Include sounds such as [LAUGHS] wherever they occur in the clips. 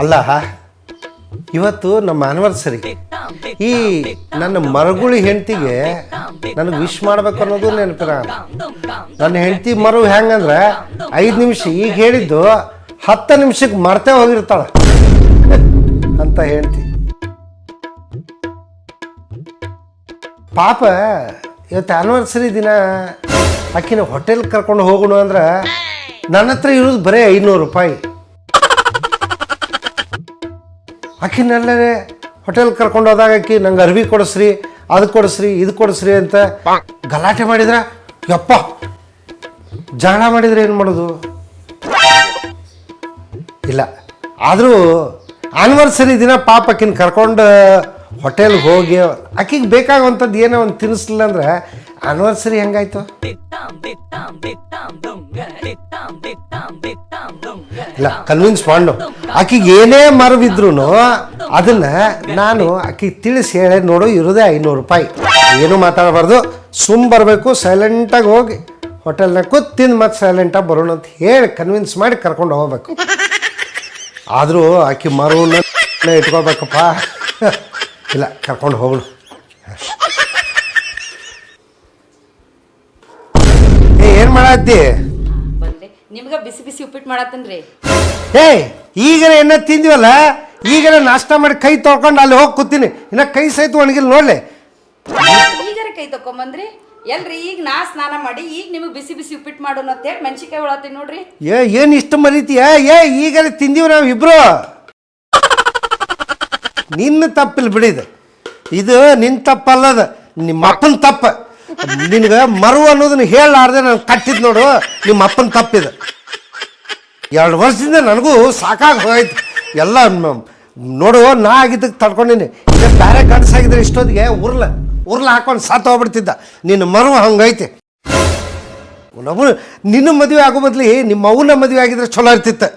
ಅಲ್ಲ ಇವತ್ತು ನಮ್ಮ ಆನಿವರ್ಸರಿ ಈ ನನ್ನ ಮರಗುಳಿ ಹೆಂಡತಿಗೆ ನನಗೆ ವಿಶ್ ಮಾಡ್ಬೇಕು ಅನ್ನೋದು ನೆನಪಿರ ನನ್ನ ಹೆಂಡತಿ ಮರು ಹೆಂಗಂದ್ರೆ ಐದು ನಿಮಿಷ ಈಗ ಹೇಳಿದ್ದು ಹತ್ತು ನಿಮಿಷಕ್ಕೆ ಮರ್ತೇ ಹೋಗಿರ್ತಾಳೆ ಅಂತ ಹೇಳ್ತಿ ಪಾಪ, ಇವತ್ತು ಆನಿವರ್ಸರಿ ದಿನ ಆಕಿನ ಹೋಟೆಲ್ ಕರ್ಕೊಂಡು ಹೋಗೋಣ ಅಂದ್ರೆ ನನ್ನ ಹತ್ರ ಇರೋದು ಬರೀ ಐನೂರು ರೂಪಾಯಿ. ಆಕಿನಲ್ಲೇ ಹೋಟೆಲ್ ಕರ್ಕೊಂಡು ಹೋದಾಗ ಆಕಿ, ನಂಗೆ ಅರ್ವಿ ಕೊಡಿಸ್ರಿ, ಅದು ಕೊಡಿಸ್ರಿ, ಇದು ಕೊಡಿಸ್ರಿ ಅಂತ ಗಲಾಟೆ ಮಾಡಿದ್ರ, ಯಪ್ಪ! ಜಗಳ ಮಾಡಿದ್ರೆ ಏನು ಮಾಡೋದು? ಇಲ್ಲ. ಆದರೂ ಆನಿವರ್ಸರಿ ದಿನ ಪಾಪ ಆಕಿನ ಕರ್ಕೊಂಡು ಹೋಟೆಲ್ಗೆ ಹೋಗಿ, ಆಕಿಗೆ ಬೇಕಾಗುವಂಥದ್ದು ಏನೋ ಒಂದು ತಿನ್ನಿಸ್ಲಿಲ್ಲ ಅಂದ್ರೆ ಆನಿವರ್ಸರಿ ಹೆಂಗಾಯ್ತು? ಇಲ್ಲ ಕನ್ವಿನ್ಸ್ ಮಾಡು. ಆಕಿಗೆ ಏನೇ ಮರವಿದ್ರು ಅದನ್ನ ನಾನು ಆಕಿಗೆ ತಿಳಿಸಿ ಹೇಳಿ, ನೋಡು, ಇರೋದೇ ಐನೂರು ರೂಪಾಯಿ. ಏನು ಮಾತಾಡಬಾರ್ದು. ಸುಮ್ ಬರಬೇಕು ಸೈಲೆಂಟಾಗಿ ಹೋಗಿ ಹೋಟೆಲ್ನಾಗ ಕೂತ್ ತಿಂದು ಮತ್ತೆ ಸೈಲೆಂಟಾಗಿ ಬರೋಣ ಅಂತ ಹೇಳಿ ಕನ್ವಿನ್ಸ್ ಮಾಡಿ ಕರ್ಕೊಂಡು ಹೋಗ್ಬೇಕು. ಆದರೂ ಆಕಿ ಮರವನ್ನ ಇಟ್ಕೋಬೇಕಪ್ಪ. ಇಲ್ಲ, ಕರ್ಕೊಂಡು ಹೋಗೋಣ ಏ, ಏನು ಮಾಡತ್ತಿ? ನಿಮ್ಗ ಬಿಸಿ ಬಿಸಿ ಉಪ್ಪಿಟ್ಟು ಮಾಡತ್ತನ್ರಿ. ಏಯ್ ಈಗ ಏನ ತಿಂದಿವಲ್ಲ ಈಗ ನಾಷ್ಟ ಮಾಡಿ ಕೈ ತೊಳ್ಕೊಂಡು ಅಲ್ಲಿ ಹೋಗಿ ಕೂತೀನಿ. ಇನ್ನ ಕೈ ಸಹಿತ ಒಣಗಿಲ್ ನೋಡ್ಲೆ. ಈಗಾರ ಕೈ ತಕೊಂಬಂದ್ರಿ? ಎಲ್ರಿ ಈಗ ನಾ ಸ್ನಾನ ಮಾಡಿ ಈಗ ನಿಮಗೆ ಬಿಸಿ ಬಿಸಿ ಉಪ್ಪಿಟ್ಟು ಮಾಡೋಣ ಅಂತೇಳಿ ಮೆಣಸಿನ್ಕಾಯಿ ಉಳತ್ತೀನಿ ನೋಡ್ರಿ. ಏ ಏನು ಇಷ್ಟು ಮರೀತೀಯ? ಏ ಈಗಲೇ ತಿಂದೀವಿ ನಾವು ಇಬ್ರು. ನಿನ್ನ ತಪ್ಪಿಲ್ಲ ಬಿಡಿದು. ಇದು ನಿನ್ನ ತಪ್ಪಲ್ಲದ ನಿಮ್ಮ ಅಪ್ಪನ ತಪ್ಪ. ನಿನಗೆ ಮರು ಅನ್ನೋದನ್ನ ಹೇಳಲಾರ್ದೆ ನಾನು ಕಟ್ಟಿದ್ ನೋಡು ನಿಮ್ಮ ಅಪ್ಪನ ತಪ್ಪಿದು. ಎರಡು ವರ್ಷದಿಂದ ನನಗೂ ಸಾಕಾಗಿ ಹೋಯ್ತು. ಎಲ್ಲ ನೋಡು ನಾ ಆಗಿದ್ದಕ್ಕೆ ತಡ್ಕೊಂಡಿನಿ. ಈಗ ಬೇರೆ ಗಂಡಸಾಗಿದ್ರೆ ಇಷ್ಟೊತ್ತಿಗೆ ಉರ್ಲ ಉರ್ಲ ಹಾಕೊಂಡು ಸಾತ್ ಹೋಗ್ಬಿಡ್ತಿದ್ದ. ನಿನ್ನ ಮರು ಹಂಗೈತೆ. ನಮ್ಮ ನಿನ್ನ ಮದುವೆ ಆಗೋ ಬದ್ಲಿ ನಿಮ್ಮ ಅವನ ಮದುವೆ ಆಗಿದ್ರೆ ಚಲೋ ಇರ್ತಿತ್ತು.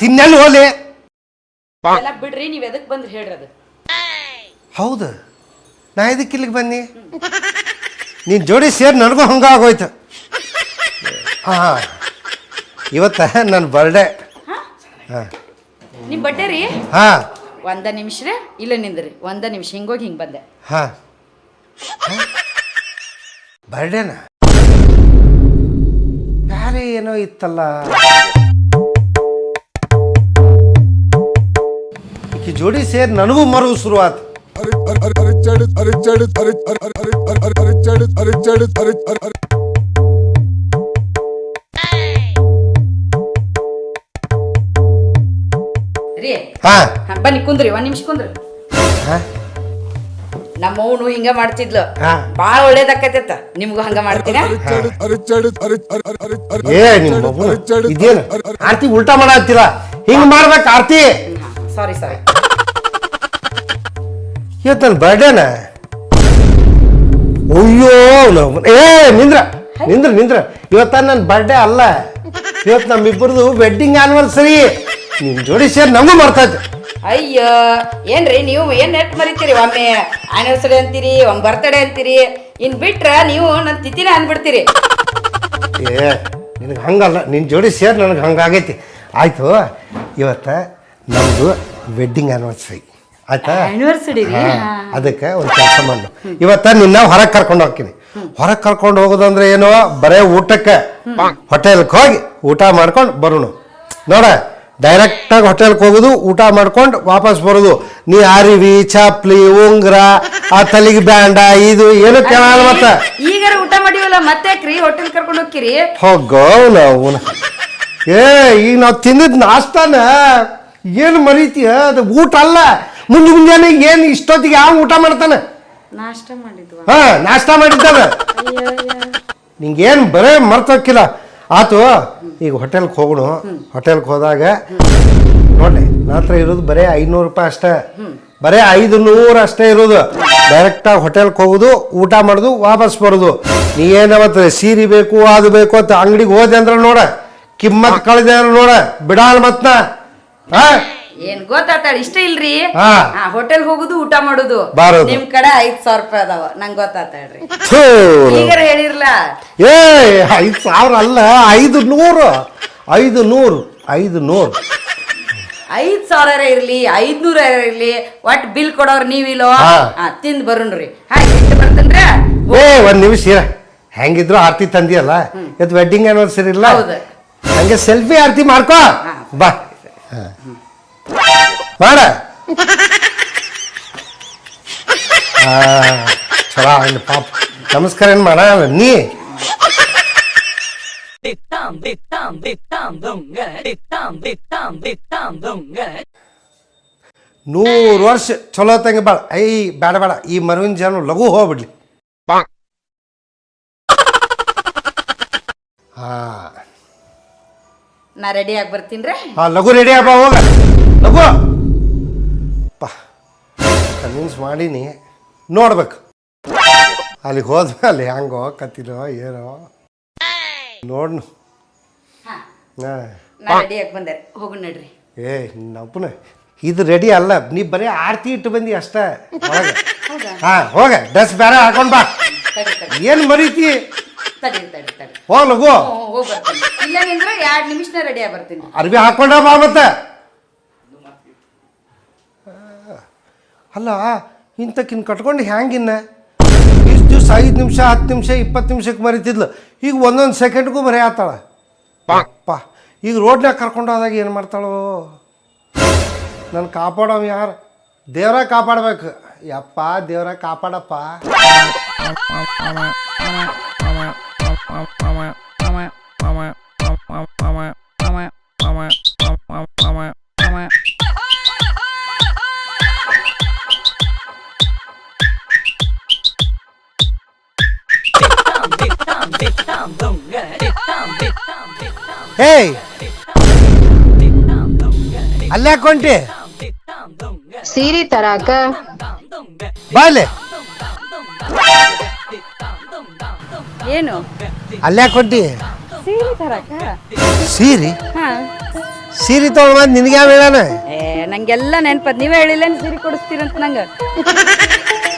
ತಿನ್ನೆಲ್ಲಿ ಹೋಲಿ. ಬಿಡ್ರಿ ನೀವ್ ಎದಕ್ ಬಂದ್ರಿ ಹೇಳ್ರಿ ಅದು. ಹೌದು. ನಾ ಇದಕ್ಕೆ ಇಲ್ಲಿಗೆ ಬನ್ನಿ? ನೀನು ಜೋಡಿ ಸೇರಿ ನನಗೂ ಹಂಗಾಗೋಯ್ತು. ಹಾಂ ಇವತ್ತ ನನ್ನ ಬರ್ಡೇ ಹಾಂ? ನಿಮ್ ಬರ್ಡೆ ರೀ? ಹಾಂ. ಒಂದ ನಿಮಿಷ ರೀ ಇಲ್ಲ ನಿಂದ್ರಿ. ಒಂದ ನಿಮಿಷ ಹಿಂಗೋಗಿ ಹಿಂಗ್ ಬಂದೆ. ಹಾಂ. ಬರ್ಡೇನಾ ಬೇರೆ ಏನೋ ಇತ್ತಲ್ಲ? ಈಕಿ ಜೋಡಿ ಸೇರಿ ನನಗೂ ಮರು ಶುರುವಾತು. ರೀ ಹಾಂ. ಹಾ, ಬನ್ನಿ ಕುಂದ್ರಿ ಒಂದ್ ನಿಮಿಷ ಕುಂದ್ರಿ. ನಮ್ಮ ಅವನು ಹಿಂಗ ಮಾಡ್ತಿದ್ಲು. ಹಾ. ಬಾಳ ಒಳ್ಳೇದಾಕತ್ತ. ನಿಮ್ಗೂ ಹಂಗ ಮಾಡ್ತೀರಾ? ಏ ನಿಮ್ಮ ಮಗು ಇದೇನು? ಆರ್ತಿ ಉಲ್ಟಾ ಮಾಡತ್ತೀರ? ಹಿಂಗ್ ಮಾಡ್ಬೇಕು ಆರ್ತಿ. ಸಾರಿ ಸಾರಿ ಇವತ್ತು ನನ್ನ ಬರ್ಡೇನ ಅಯ್ಯೋ ನ ಏ ನಿಂದ್ರ ನಿಂದ್ರ ನಿಂದ್ರ. ಇವತ್ತ ನನ್ನ ಬರ್ಡೇ ಅಲ್ಲ. ಇವತ್ತು ನಮ್ಮಿಬ್ಬರದು ವೆಡ್ಡಿಂಗ್ ಆನಿವರ್ಸರಿ ನಿನ್ ಜೋಡಿ ಸೇರಿ ನಮಗೂ ಮರ್ತೈತೆ ಅಯ್ಯೋ ಏನ್ರಿ ನೀವು ಏನ್ ನೆಟ್ ಮರಿತೀರಿ ಒಮ್ಮೆ? ಆನಿವರ್ಸರಿ ಅಂತೀರಿ ಒಮ್ಮೆ ಬರ್ತಡೇ ಅಂತೀರಿ. ಇನ್ ಬಿಟ್ರ ನೀವು ನನ್ನ ತಿಥಿನ ಅಂದ್ಬಿಡ್ತೀರಿ. ಏ ನಿನಗೆ ಹಂಗಲ್ಲ. ನಿನ್ನ ಜೋಡಿ ಸೇರಿ ನನಗೆ ಹಂಗಾಗೈತಿ. ಆಯ್ತು ಇವತ್ತ ನಮ್ಮದು ವೆಡ್ಡಿಂಗ್ ಆನಿವರ್ಸರಿ ಆಯ್ತಾ? ಆನಿವರ್ಸರಿ ಅದಕ್ಕೆ ಒಂದು ಕೆಲಸ ಮಾಡು ಇವತ್ತ ನಿನ್ನ ಹೊರಗೆ ಕರ್ಕೊಂಡು ಹೋಗ್ತೀನಿ. ಹೊರಗೆ ಕರ್ಕೊಂಡು ಹೋಗೋದಂದ್ರೆ ಏನು? ಬರೇ ಊಟಕ್ಕೆ. ಹೋಟೆಲ್ಗೆ ಹೋಗಿ ಊಟ ಮಾಡ್ಕೊಂಡು ಬರೋಣ. ನೋಡ ಡೈರೆಕ್ಟಾಗಿ ಹೋಟೆಲ್ಗೆ ಹೋಗೋದು ಊಟ ಮಾಡ್ಕೊಂಡು ವಾಪಸ್ ಬರೋದು. ನೀ ಅರಿವಿ ಚಪ್ಲಿ ಉಂಗ್ರ ಆ ತಲೆಗೆ ಬ್ಯಾಂಡ ಇದು ಏನು ಕೇಳಲ್ಲ ಮತ್ತೆ? ಈಗ ಊಟ ಮಾಡಿವಲ್ಲ ಮತ್ತೆ ಹೋಟೆಲ್ ಕರ್ಕೊಂಡು ಹೋಗ್ತೀರಿ? ಹೋಗೋ ನಾವು. ಏ ಈಗ ನಾವು ತಿಂದಿದ್ ನಾಷ್ಟಾನ? ಏನು ಮರೀತೀಯ? ಅದು ಊಟ ಅಲ್ಲ. ಮುಂಜೆ ಮುಂಜಾನೆ ಏನು ಇಷ್ಟೊತ್ತಿಗೆ ಯಾವ ಊಟ ಮಾಡ್ತಾನೆ? ನಾಷ್ಟ ಮಾಡಿದ್ವಾ? ಹಾ ನಾಷ್ಟ ಮಾಡಿದ್ದಾನೆ. ನಿಂಗೇನು ಬರೇ ಮರ್ತಕ್ಕಿಲ್ಲ. ಆತು ಈಗ ಹೋಟೆಲ್ಗೆ ಹೋಗೋಣ. ಹೋಟೆಲ್ಗೆ ಹೋದಾಗ ನೋಡಿ ನಾತ್ರ ಹತ್ರ ಇರೋದು ಬರೀ ಐನೂರು ರೂಪಾಯಿ ಅಷ್ಟೇ. ಬರೀ ಐದು ನೂರು ಅಷ್ಟೇ ಇರೋದು. ಡೈರೆಕ್ಟಾಗಿ ಹೋಟೆಲ್ಗೆ ಹೋಗೋದು ಊಟ ಮಾಡೋದು ವಾಪಸ್ ಬರೋದು. ನೀ ಏನಾವತ್ತು ಸೀರೆ ಬೇಕು ಅದು ಬೇಕು ಅಂತ ಅಂಗಡಿಗೆ ಹೋದೆ ಅಂದ್ರೆ ನೋಡ. ಕಿಮ್ಮತ್ ಕಳೆದೆ ಅಂದ್ರೆ ನೋಡ. ಬಿಡಾಲ ಮತ್ನ. ಹಾ? ಏನ್ ಗೊತ್ತಾತಾಳ ಇಷ್ಟ ಇಲ್ರಿ? ಹಾ. ಹೋಟೆಲ್ ಹೋಗುದು ಊಟ ಮಾಡುದು. ಬಾರೋದು. ನಿಮ್ ಕಡೆ ಐದ್ ಸಾವಿರ ರೂಪಾಯಿ ಅದಾವ. ನಂಗ್ ಗೊತ್ತಾತಾಳ್ರಿ. ಥೂ. ಈಗಾರ ಹೇಳಿರ್ಲ. ಏ ಐದು ಸಾವಿರ ಅಲ್ಲ ಐದು ನೂರು. ಐದು ನೂರು ಐದು ನೂರು. ಐದ್ ಸಾವಿರ ಇರ್ಲಿ ಐದ್ನೂರ ಇರ್ಲಿ. ಒಟ್ ಬಿಲ್ ಕೊಡೋರ್ ನೀವಿಲ್ಲೋ? ಹಾ. ಹಾ ತಿಂದ್ ಬರೋಣ್ರಿ. ಹಾ ಎಷ್ಟು ಬರ್ತೇನ್ರ ಏ ಒಂದು ನಿಮಿಷ ಇರ. ಹೆಂಗಿದ್ರು ಆರತಿ ತಂದಿಯಲ್ಲ? ಇದು ವೆಡ್ಡಿಂಗ್ ಆನಿವರ್ಸರಿ ಇಲ್ಲ? ಹೌದು. ಹಂಗೆ ಸೆಲ್ಫಿ ಆರತಿ ಮಾಡ್ಕೋ. ಬಾ. ಹಾ. ಮಾಡ. [LAUGHS] ಆ, ಚಲೋ ಆಗಲಿ ಪಾಪ. ನಮಸ್ಕಾರ ಏನ್ ಮಾಡ? ನೀ. ನೂರು ವರ್ಷ ಚಲೋ ತಂಗ ಬಾಳ. ಐ ಬೇಡ ಬೇಡ ಈ ಮರುವಿನ ಜನ ಲಘು ಹೋಗ್ಬಿಡ್ಲಿ. ಹಾ ನಾ ರೆಡಿ ಆಗಿ ಬರ್ತೀನ್ರಿ ಹಾ ಲಘು ರೆಡಿ ಆಗ ಹೋಗ. ಪಾ ಕನ್ವಿನ್ಸ್ ಮಾಡೀನಿ. ನೋಡ್ಬೇಕು. ಅಲ್ಲಿಗೆ ಹೋದ್ಮೇಲೆ ಹೆಂಗೋ ಕತ್ತಿಲೋ ಏನೋ. ನೋಡ್ ಹಾ. ಹಾಂ. ನಾ ರೆಡಿ ಆಗಿ ಬಂದೆ. ಹೋಗು ನಡ್ರಿ. ಏ ನಪ್ಪನ. ಇದು ರೆಡಿ ಅಲ್ಲ. ನೀ ಬರೀ ಆರತಿ ಇಟ್ಟು ಬಂದಿ ಅಷ್ಟ. ಹಾ ಹೋಗ. ಡ್ರೆಸ್ ಬೇರೆ ಹಾಕೊಂಡ್ ಬಾ. ಏನು ಮರೀತಿ? ತಡಿ ತಡಿ ತಡಿ. ಹೋಗ್ ಲಘು. ಹೋಗಿ ಬರ್ತೀನಿ. ಇಲ್ಲ ನಿಂದ್ರೆ ಎರಡ್ ನಿಮಿಷನ ರೆಡಿ ಆಗಿ ಬರ್ತೀನಿ. ಅರ್ಬಿ ಹಾಕೊಂಡ ಬಾ ಮತ್ತೆ. ಅಲ್ಲ ಇಂಥಕ್ಕಿನ್ ಕಟ್ಕೊಂಡು ಹ್ಯಾಂಗಿನ್ನ? ಇಷ್ಟು ದಿವಸ ಐದು ನಿಮಿಷ ಹತ್ತು ನಿಮಿಷ ಇಪ್ಪತ್ತು ನಿಮಿಷಕ್ಕೆ ಮರಿತಿದ್ಲು. ಈಗ ಒಂದೊಂದು ಸೆಕೆಂಡ್ಗೂ ಮರಿ ಆತಾಳ. ಪಾ. ಈಗ ರೋಡ್ನಾಗ ಕರ್ಕೊಂಡು ಹೋದಾಗ ಏನು ಮಾಡ್ತಾಳೋ? ನನ್ನ ಕಾಪಾಡವ ಯಾರು? ದೇವ್ರ ಕಾಪಾಡಬೇಕು. ಯಪ್ಪ ದೇವ್ರ ಕಾಪಾಡಪ್ಪ. ಏಯ್! ಅಲ್ಲೇ ಕೊಂಟಿ ಸೀರೆ ತರಾಕ. ಬಾಲೆ ಏನು? ಅಲ್ಲೇ ಕೊಂಟಿ ಸೀರೆ ತರಕ? ಸೀರಿ? ಹಾ. ಸೀರೆ ತಗೊಂಡ್ ಬಂದ್ ನಿನಗೆ ಯಾವ ಹೇಳಾನ ಏ ನಂಗೆಲ್ಲ ನೆನ್ಪದ್ ನೀವೇ ಹೇಳಿಲ್ಲ ಸೀರೆ ಕೊಡಿಸ್ತೀರಂತ ನಂಗ?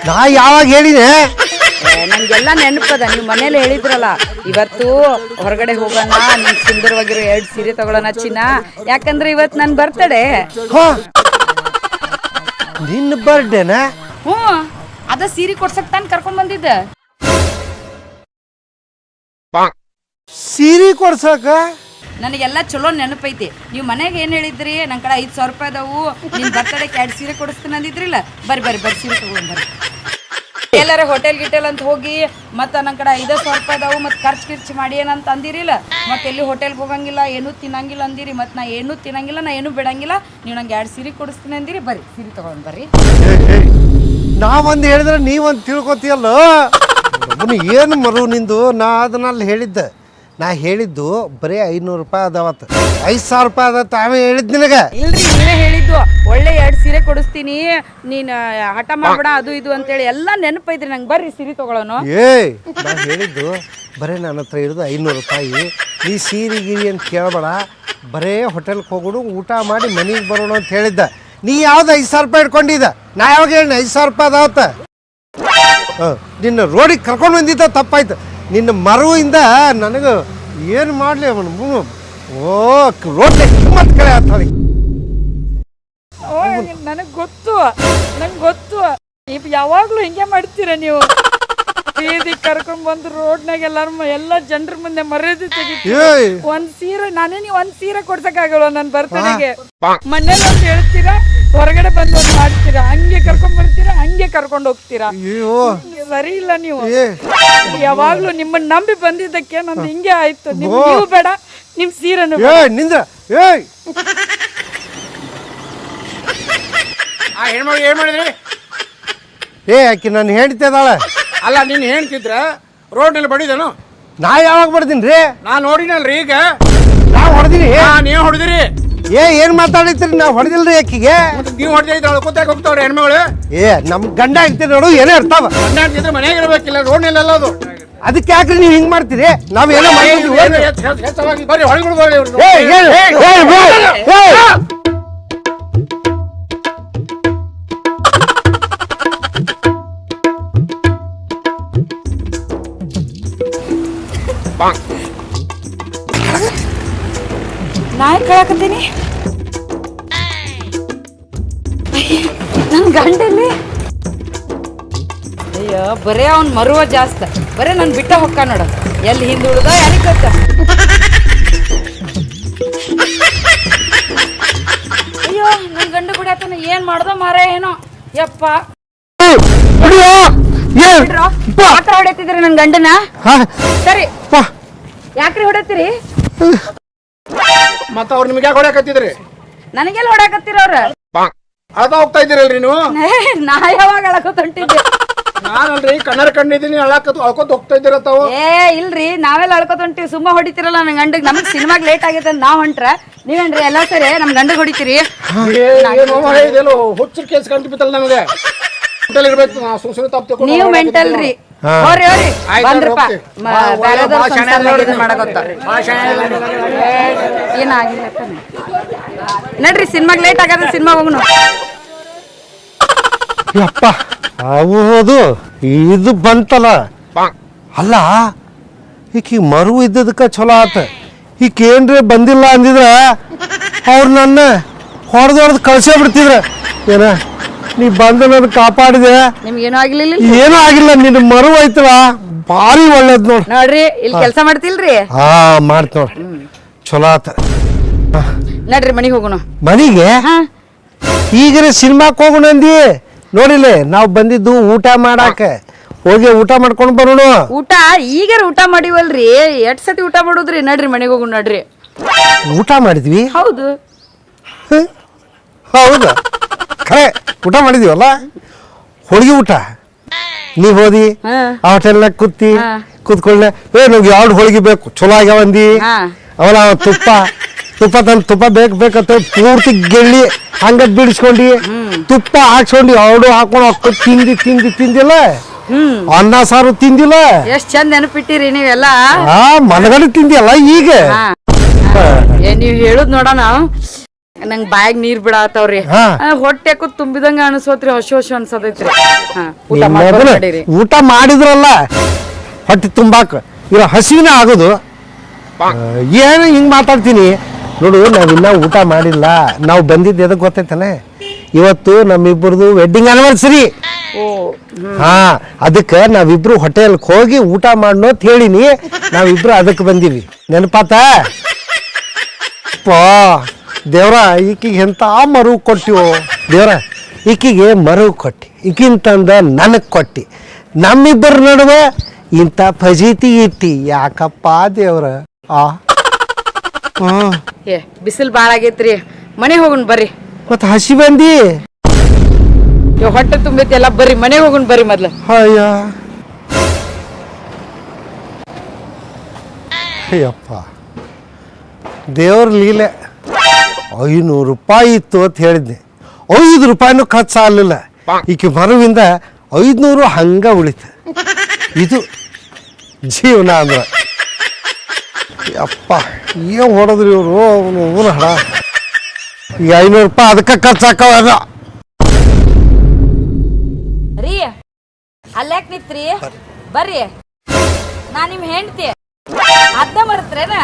ನಾ ಯಾವಾಗ ಹೇಳಿದೆ? ಏ, ನಂಗೆಲ್ಲ ನೆನಪದ ನೀವು ಮನೇಲಿ ಹೇಳಿದ್ರಲ್ಲ ಇವತ್ತು ಹೊರಗಡೆ ಹೋಗೋಣ ನಿನ್ ಸುಂದರವಾಗಿರೋ ಎರಡು ಸೀರೆ ತಗೊಳ್ಳೋಣ ಚಿನ್ನ. ಯಾಕಂದ್ರೆ ಇವತ್ತು ನನ್ನ ಬರ್ತಡೆ ಹಾ. ನಿನ್ನ ಬರ್ಡೇನಾ ಹ್ಞೂ. ಅದ ಸೀರೆ ಕೊಡ್ಸಕ್ ತಾನು ಕರ್ಕೊಂಡ್ ಬಂದಿದ್ದೆ. ಸೀರೆ ಕೊಡ್ಸಕ? ನನಗೆಲ್ಲ ಚಲೋ ನೆನಪೈತಿ. ನೀವು ಮನೆಗೆ ಏನು ಹೇಳಿದ್ರಿ? ನನ್ನ ಕಡೆ ಐದು ಸಾವಿರ ರೂಪಾಯಿ ಅದಾವು. ನಿನ್ ಬರ್ತಡೆಗೆ ಎರಡು ಸೀರೆ ಕೊಡಿಸ್ತೀನಿ ಅಂದಿದ್ರಿಲ್ಲ. ಬರ್ರಿ ಬರ್ರಿ ಬರ್ರಿ ಸೀರೆ ತಗೊಂಡ್ ಬರ್ರಿ. ಎಲ್ಲಾರ ಹೋಟೆಲ್ ಗಿಟೆಲ್ ಅಂತ ಹೋಗಿ ಮತ್ತೆ ನನ್ನ ಕಡೆ ಐದು ಸಾವಿರ ರೂಪಾಯಿ ಅದಾವು ಮತ್ತೆ ಖರ್ಚು ಕಿರ್ಚು ಮಾಡಿ ಏನಂತ ಅಂದಿರಿಲ್ಲ. ಮತ್ತೆ ಎಲ್ಲಿ ಹೋಟೆಲ್ಗೆ ಹೋಗಂಗಿಲ್ಲ, ಏನೂ ತಿನ್ನಂಗಿಲ್ಲ ಅಂದಿರಿ. ಮತ್ತೆ ನಾ ಏನೂ ತಿನ್ನಂಗಿಲ್ಲ, ನಾ ಏನೂ ಬಿಡಂಗಿಲ್ಲ. ನೀವು ನಂಗೆ ಎರಡು ಸೀರೆ ಕೊಡಿಸ್ತೀನಿ ಅಂದಿರಿ. ಬರ್ರಿ, ಸೀರೆ ತಗೊಂಡು ಬರ್ರಿ. ನಾವೊಂದು ಹೇಳಿದ್ರೆ ನೀವೊಂದು ತಿಳ್ಕೊತೀಯಲ್ಲ? ಏನು ಮರು ನಿಂದು? ನಾ ಅದನ್ನಲ್ಲಿ ಹೇಳಿದ್ದೆ. ನಾ ಹೇಳಿದ್ದು ಬರೀ ಐನೂರು ರೂಪಾಯಿ ಅದಾವತ್ತು ಐದು ಸಾವಿರ ರೂಪಾಯಿ ಅದ ತಾವೇ ಹೇಳಿದ್ ನಿನಗೆ. ಇಲ್ರಿ ನೀವೇ ಹೇಳಿದ್ದು. ಒಳ್ಳೆ ಎರಡು ಸೀರೆ ಕೊಡಿಸ್ತೀನಿ. ನೀನು ಹಠ ಮಾಡ್ಬೇಡ ಅದು ಇದು ಅಂತೇಳಿ ಎಲ್ಲ ನೆನಪೈತ್ರಿ ನಂಗೆ. ಬರ್ರಿ ಸೀರೆ ತಗೊಳ್ಳೋನು ಏಯ್ ನಾ ಹೇಳಿದ್ದು ಬರೀ ನನ್ನ ಹತ್ರ ಇರೋದು ಐನೂರು ರೂಪಾಯಿ. ಈ ಸೀರೆ ಗೀರಿ ಅಂತ ಕೇಳಬೇಡ. ಬರೇ ಹೋಟೆಲ್ಗೆ ಹೋಗೋಣ ಊಟ ಮಾಡಿ ಮನೆಗೆ ಬರೋಣ ಅಂತ ಹೇಳಿದ್ದ. ನೀ ಯಾವ್ದು ಐದು ಸಾವಿರ ರೂಪಾಯಿ ಇಟ್ಕೊಂಡಿದ್ದ? ನಾ ಯಾವಾಗ ಹೇಳಿ ಐದು ಸಾವಿರ ರೂಪಾಯಿ ಅದಾವತ್ತ? ನಿನ್ನ ರೋಡಿಗೆ ಕರ್ಕೊಂಡು ಬಂದಿದ್ದ ತಪ್ಪಾಯ್ತು. ನಿನ್ನ ಮರುವಿಂದ ನನಗೆ ಏನು ಮಾಡಲಿ ಅವನು? ಮೂ ಓ ರೋಡ್ಲೆ ಕಿಮ್ಮತ್ ಕಡೆ ಆತಾಳಿ ನನಗೆ ಗೊತ್ತು. ನಂಗೆ ಗೊತ್ತು. ಯಾವಾಗ್ಲೂ ಹಿಂಗೆ ಮಾಡ್ತೀರ ನೀವು? ಬೀದಿ ಕರ್ಕೊಂಡ್ ಬಂದು ರೋಡ್ನಾಗ ಎಲ್ಲಾರ ಎಲ್ಲ ಜನರ ಮುಂದೆ ಮರ್ಯಾದೆ ತೆಗಿತೀವಿ ಒಂದ್ ಸೀರೆ ನಾನೇ ನೀವು ಒಂದ್ ಸೀರೆ ಕೊಡ್ಸಕ್ಕಾಗಲ್ಲ ನನ್ ಬರ್ತಡೆಗೆ? ಮನೇಲಿ ಹೇಳ್ತೀರಾ? ಹೊರಗಡೆ ಬಂದು ಮಾಡ್ತೀರಾ? ಹಂಗೆ ಕರ್ಕೊಂಡ್ ಬರ್ತೀರಾ? ಹಂಗೆ ಕರ್ಕೊಂಡು ಹೋಗ್ತೀರಾ? ಅಯ್ಯೋ. ಸರಿ ಇಲ್ಲ ನೀವು. ಏ. ಯಾವಾಗ್ಲೂ ನಿಮ್ಮನ್ನ ನಂಬಿ ಬಂದಿದ್ದಕ್ಕೆ ನಂದು ಹಿಂಗೆ ಆಯ್ತು. ನಿಮ್ ನೀವು ಬೇಡ ನಿಮ್ ಸೀರೆನು ಏ ನಿಂದ್ರ. ಏಯ್. ಆ ಹೆಣ್ಮಗಳು ಏನ್ ಮಾಡಿದ್ರಿ? ಏ ಆಕಿ ನಾನು ಹೇಳ್ತಿದ್ದಾಳೆ ಅಲ್ಲ ನೀನ್ ಹೇಳ್ತಿದ್ರ ರೋಡ್ನಲ್ಲಿ ಬಡಿದನು? ನಾ ಯಾವಾಗ ಬರ್ತೀನಿ ರೀ ನಾ ನೋಡಿನಲ್ರಿ ಈಗ. ನಾ ಹೊಡೆದಿನಿ. ಹಾ ನೀವ್ ಹೊಡೆದಿರಿ. ಏ ಏನ್ ಮಾತಾಡಿತ್ರಿ ನಾವು ಹೊಡೆದಿಲ್ರಿ ಆಕಿಗೆ ನೀವು ನೀವ್ ಹೊಡೆದಿದ್ರ ಕೂತಾಗ ಹೋಗ್ತಾವ್ರಿ ಹೆಣ್ಮಗಳು? ಏ ನಮ್ ಗಂಡ ಆಗ್ತೀರಿ ನೋಡು ಏನೇ ಇರ್ತಾವ. ಗಂಡ ಅಂತಿದ್ರೆ ಮನೆಯಾಗ ಇರ್ಬೇಕಿಲ್ಲ ರೋಡ್ನಲ್ಲೆಲ್ಲ ಅದು. ಅದಕ್ಕೆ ಯಾಕ್ರಿ ನೀವು ಹಿಂಗ್ ಮಾಡ್ತೀರಿ? ನಾವೇನೋ ಏನೋ ಏನು ಹೆಚ್ಚ್- ಹೆಚ್ಚ್- ಹೆಚ್ಚವಾಗಿ ಬರ್ರಿ ಹೊಳಗಳು ಬರ್ರಿ ಇವ್ರು. ಏ ಏ ಏ ಏ ನಾ ಕೇಳಕತ್ತೀನಿ ನನ್ ಗಂಡಲ್ಲಿ? ಅಯ್ಯೋ ಬರೇ ಅವನ್ ಮರುವ ಜಾಸ್ತ. ಬರೇ ನನ್ ಬಿಟ್ಟ ಹೊಕ್ಕ ನೋಡ. ಎಲ್ಲಿ ಹಿಂದ್ ಉಳ್ದ ಯಾರಿಗ್ ಗೊತ್ತ ಅಯ್ಯೋ ನನ್ ಗಂಡ ಕುಡಿಯತನ ಏನ್ ಮಾಡ್ದ ಮಾರ ಏನೋ. ಯಪ್ಪ. ಹೊಡೆತಿದ್ರಿ ನನ್ ಗಂಡನ? ಸರಿ. ಯಾಕ್ರಿ ಹೊಡತ್ತೀರಿ ಮತ್ತ ಅವ್ರು ನಿಮ್ಗೆ ಯಾಕೆ ಹೊಡ್ಯಾಕತ್ತಿದ್ರಿ? ನನಗೆಲ್ಲ ಹೊಡಕತ್ತೀರ ಅವ್ರ ಅದ ಹೋಗ್ತಾ ಇದ್ದೀರಲ್ರಿ ನೀವು? ನಾ ಯಾವಾಗ ಅಳಕೋತ ಹೊಂಟಿದ್ದೆ? ನಾನಲ್ರಿ ಕಣ್ಣರ್ ಕಣ್ಣಿದ್ದೀನಿ ಅಳಕತ್ ಅಳ್ಕೊತ ಹೋಗ್ತಾ ಇದ್ದೀರ ತಾವು? ಏ ಇಲ್ರಿ ನಾವೆಲ್ಲ ಅಳ್ಕೋತ ಹೊಂಟಿವಿ. ಸುಮ್ಮ ಹೊಡಿತಿರಲ್ಲ ನನ್ ಗಂಡಗ್. ನಮಗ್ ಸಿನಿಮಾಗ್ ಲೇಟ್ ಆಗೈತೆ ಅಂತ ನಾವ್ ಹೊಂಟ್ರ. ನೀವೇನ್ರಿ ಎಲ್ಲಾ ಸರಿ? ನಮ್ ಗಂಡಗ್ ಹೊಡಿತೀರಿ? ಏನು ಇದೆಲ್ಲೋ ಹುಚ್ಚರ್ ಕೇಸ್ ಕಂಡು ಬಿತ್ತಲ್ಲ ನಮಗೆ. ಮೆಂಟಲ್ ಇರ್ಬೇಕು ನಾವು ತಪ್ಪು ಮೆಂಟಲ್ ರೀ. ಹೋರಿ ಹೋರಿ. ಬಂದ್ರಪ್ಪ. ಮಾಡಕತ್ತ. ಏನಾಗಿಲ್ಲ ನಡ್ರಿ ಸಿನಿಮಾಗ ಲೇಟ್ ಆಗದ ಸಿನಿಮಾ ಹೋಗುನು. ಯಪ್ಪ ಹೌದು ಇದು ಬಂತಲ್ಲ. ಅಲ್ಲ ಈಕಿ ಮರು ಇದ್ದದಕ್ಕೆ ಚಲೋ ಆತ. ಈಕ ಏನ್ರಿ ಬಂದಿಲ್ಲ ಅಂದಿದ್ರ ಅವ್ರು ನನ್ನ ಹೊಡೆದು ಹೊಡೆದು ಕಳ್ಸೇ ಬಿಡ್ತಿದ್ರ ಏನ? ನೀ ಬಂದು ಕಾಪಾಡಿದೆ. ನಿಮ್ಗೇನು ಏನೂ ಆಗಿಲ್ಲ ನಿನ್ನ ಮರು ಐತಲ್ಲ ಭಾರಿ ಒಳ್ಳೇದ್ ನೋಡ್. ನೋಡ್ರಿ ಇಲ್ಲಿ ಕೆಲಸ ಮಾಡ್ತಿಲ್ರಿ? ಹಾ ಮಾಡ್ತ ನೋಡ್. ಚಲೋ ಆತ. ನಡ್ರಿ ಮನಿಗ್ ಹೋಗೋಣ. ಮನೆಗೆ? ಹಾ. ಈಗರೆ ಸಿನಿಮಾಕ್ ಹೋಗೋಣ ಅಂದಿ. ನೋಡಿಲ್ಲ ನಾವು ಬಂದಿದ್ದು ಊಟ ಮಾಡಾಕ. ಹೋಗಿ ಊಟ ಮಾಡ್ಕೊಂಡು ಬರೋಣ. ಊಟ? ಈಗ ಊಟ ಮಾಡಿವಲ್ರಿ? ಎಟ್ ಸತಿ ಊಟ ಮಾಡುದ್ರಿ? ನಡ್ರಿ ಮನೆಗೆ ಹೋಗೋಣ ನಡ್ರಿ. ಊಟ ಮಾಡಿದ್ವಿ? ಹೌದು. ಹೌದಾ. ಖರೆ ಊಟ ಮಾಡಿದೀವಲ್ಲ? ಹೋಳಿಗೆ ಊಟ? ನೀ ಹೋದಿ. ಆ ಹೋಟೆಲ್ನಾಗ ಕೂತಿ ಕೂತ್ಕೊಳ್ಳೆ. ಏ ನಮ್ಗೆ ಯಾವ್ದು ಹೋಳಿಗೆ ಬೇಕು? ಚಲೋ ಆಗ್ಯಾವ ಅಂದಿ. ಅವಲ ತುಪ್ಪ ತುಪ್ಪ ತಂದು ತುಪ್ಪ ಬೇಕು ಬೇಕಂತ ಪೂರ್ತಿ ಗೆಳ್ಳಿ ಹಂಗ ಬಿಡಿಸ್ಕೊಂಡಿ ತುಪ್ಪ ಹಾಕ್ಸ್ಕೊಂಡು ಅವಡು ಹಾಕೊಂಡು ಹಾಕೊಂಡು ತಿಂದಿ ತಿಂದಿ ತಿಂದಿಲ್ಲ? ಅನ್ನ ಸಾರು ತಿಂದಿಲ್ಲ? ಎಷ್ಟ್ ಚಂದ ನೆನಪಿಟ್ಟಿರಿ ನೀವೆಲ್ಲ? ಆ ಮನಗಡೆ ತಿಂದಿಯಲ್ಲ ಈಗ? ನೀವ್ ಹೇಳುದ್ ನೋಡೋಣ. ನಂಗ್ ಬಾಯಾಗ ನೀರ್ ಬಿಡಾತವ್ರಿ. ಹಾ. ಹೊಟ್ಟೆ ಯಾಕೋ ತುಂಬಿದಂಗ ಅನ್ಸೋತ್ರಿ ಹೊಸ ಹೊಸ ಅನ್ಸದೈತ್ರಿ. ಹಾ ಊಟ ಮಾಡಿದ್ರಲ್ಲ ಹೊಟ್ಟೆ ತುಂಬಾಕ ಇರೋ ಹಸಿವಿನ ಆಗೋದು. ಆ, ಏನು ಹಿಂಗೆ ಮಾತಾಡ್ತೀನಿ? ನೋಡು ನಾವಿನ್ನ ಊಟ ಮಾಡಿಲ್ಲ. ನಾವು ಬಂದಿದ್ದು ಎದಕ್ಕೆ ಗೊತ್ತೈತಾನೆ ಇವತ್ತು ನಮ್ಮಿಬ್ಬರದು ವೆಡ್ಡಿಂಗ್ ಆನಿವರ್ಸರಿ ಓ ಹಾ ಅದಕ್ಕೆ ನಾವಿಬ್ರು ಹೋಟೆಲ್ಗೆ ಹೋಗಿ ಊಟ ಮಾಡೋ ಅಂತ ಹೇಳಿನಿ. ನಾವಿಬ್ರು ಅದಕ್ಕೆ ಬಂದೀವಿ. ನೆನಪಾತ? ಪಾ. ದೇವ್ರ ಈಕಿಗೆ ಎಂತ ಮರು ಕೊಟ್ಟಿವೋ? ದೇವ್ರ ಈಕಿಗೆ ಮರು ಕೊಟ್ಟಿ. ಈಗಿಂತಂದ ನನಗೆ ಕೊಟ್ಟಿ. ನಮ್ಮಿಬ್ಬರ ನಡುವೆ ಇಂಥ ಫಜೀತಿ ಇತ್ತಿ. ಯಾಕಪ್ಪ ದೇವ್ರ? ಆ? ಹ್ಮ್ ಏ ಬಿಸಿಲ್ ಬಾಳ ಆಗೈತ್ರಿ. ಮನೆ ಹೋಗುನ್ ಬರ್ರಿ. ಮತ್ತೆ ಹಸಿ ಬಂದಿ? ಇವ್ ಹೊಟ್ಟೆ ತುಂಬೈತಿ ಎಲ್ಲ ಬರ್ರಿ. ಮನೆ ಹೋಗುನ್ ಬರ್ರಿ ಮೊದ್ಲು. ಅಯ್ಯ. ಅಯ್ಯಪ್ಪ. ದೇವ್ರ ಲೀಲೆ. ಐನೂರು ರೂಪಾಯಿ ಇತ್ತು ಅಂತ ಹೇಳಿದ್ದೆ ಐದು ರೂಪಾಯಿನೂ ಖರ್ಚು ಆಗಲಿಲ್ಲ. ಈಕೆ ಮರುವಿಂದ ಐದುನೂರು ಹಂಗ ಉಳಿತ. ಇದು ಜೀವನ ಅಂದ್ರೆ. ಅಪ್ಪ ಏನು ಹೊಡೆದ್ರಿ ಇವರು? ಅವನು ಹಡ ಈ ಐನೂರು ರೂಪಾಯಿ ಅದಕ್ಕೆ ಖರ್ಚು ರೀ ಅಲ್ಲಾಕ್ ನಿತ್ರಿ? ಬರ್ರಿ. ನಾ ನಿಮ್ ಹೆಂಡ್ತಿ. ಅದ್ದ ಮರತ್ರೇನ?